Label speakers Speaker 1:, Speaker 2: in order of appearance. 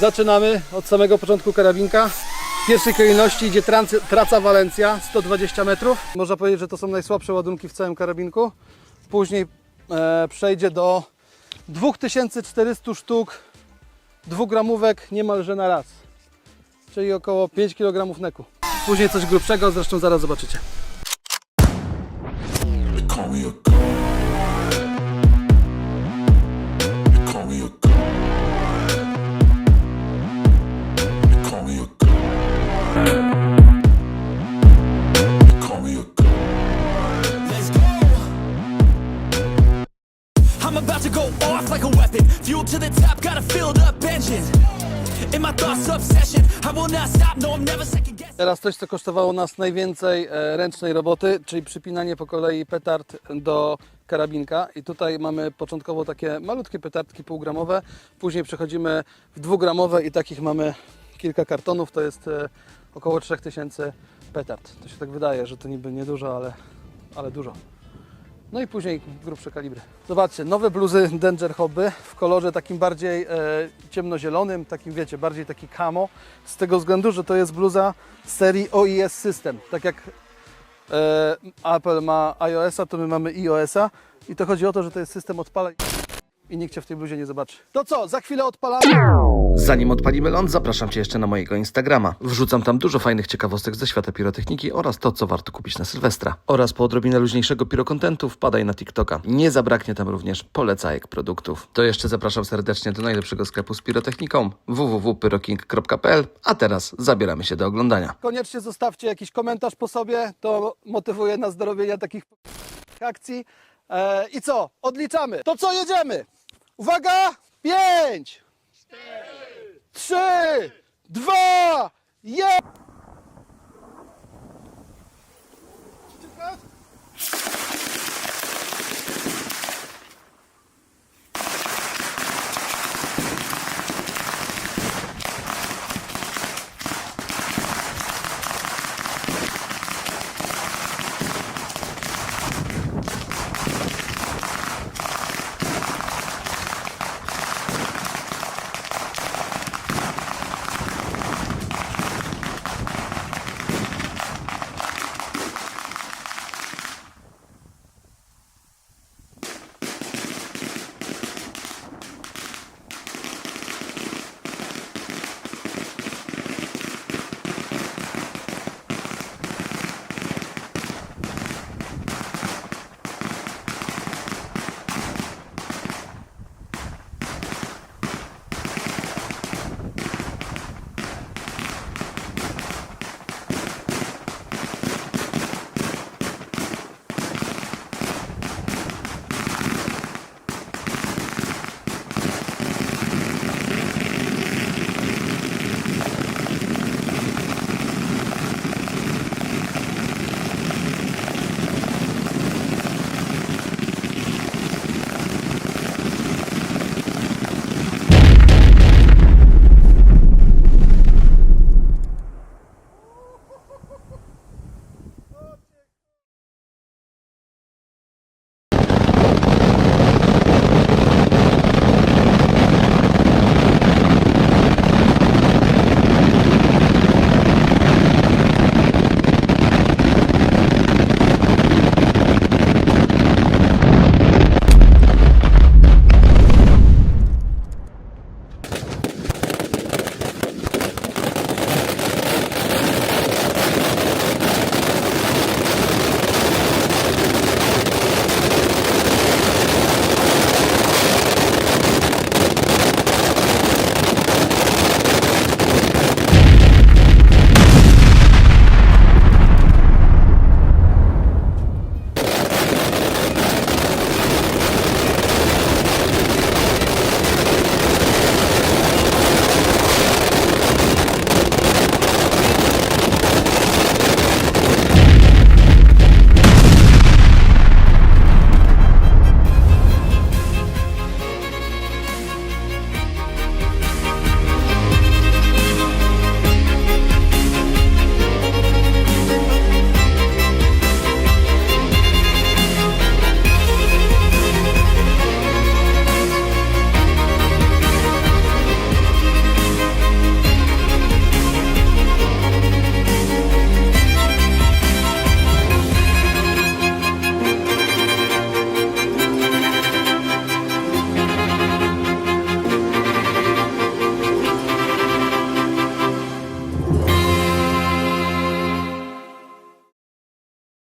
Speaker 1: Zaczynamy od samego początku karabinka. W pierwszej kolejności idzie traca Walencja, 120 metrów. Można powiedzieć, że to są najsłabsze ładunki w całym karabinku. Później e, przejdzie do 2400 sztuk dwugramówek niemalże na raz. Czyli około 5 kg neku. Później coś grubszego, zresztą zaraz zobaczycie.
Speaker 2: Go off like a weapon. Fuel to the top, got a filled up engine. In my thoughts, obsession. I will not stop, no, I'm never second.
Speaker 1: Teraz coś, co kosztowało nas najwięcej e, ręcznej roboty, czyli przypinanie po kolei petard do karabinka. I tutaj mamy początkowo takie malutkie petardki półgramowe, później przechodzimy w dwugramowe i takich mamy kilka kartonów, to jest e, około 3000 petard. To się tak wydaje, że to niby niedużo, ale, ale dużo. No i później grubsze kalibry. Zobaczcie, nowe bluzy Danger Hobby w kolorze takim bardziej e, ciemnozielonym, takim wiecie, bardziej taki camo. Z tego względu, że to jest bluza serii OIS System. Tak jak e, Apple ma iOS-a, to my mamy iOS-a. I to chodzi o to, że to jest system odpalaj i nikt Cię w tej bluzie nie zobaczy. To co, za chwilę odpalamy?
Speaker 3: Zanim odpalimy ląd, zapraszam Cię jeszcze na mojego Instagrama. Wrzucam tam dużo fajnych ciekawostek ze świata pirotechniki oraz to, co warto kupić na Sylwestra. Oraz po odrobinę luźniejszego pirokontentu wpadaj na TikToka. Nie zabraknie tam również polecajek produktów. To jeszcze zapraszam serdecznie do najlepszego sklepu z pirotechniką www.pyroking.pl A teraz zabieramy się do oglądania.
Speaker 1: Koniecznie zostawcie jakiś komentarz po sobie, to motywuje nas do robienia takich akcji. E, I co? Odliczamy. To co, jedziemy? Uwaga! Pięć! Trzy! Dwa! Jeden!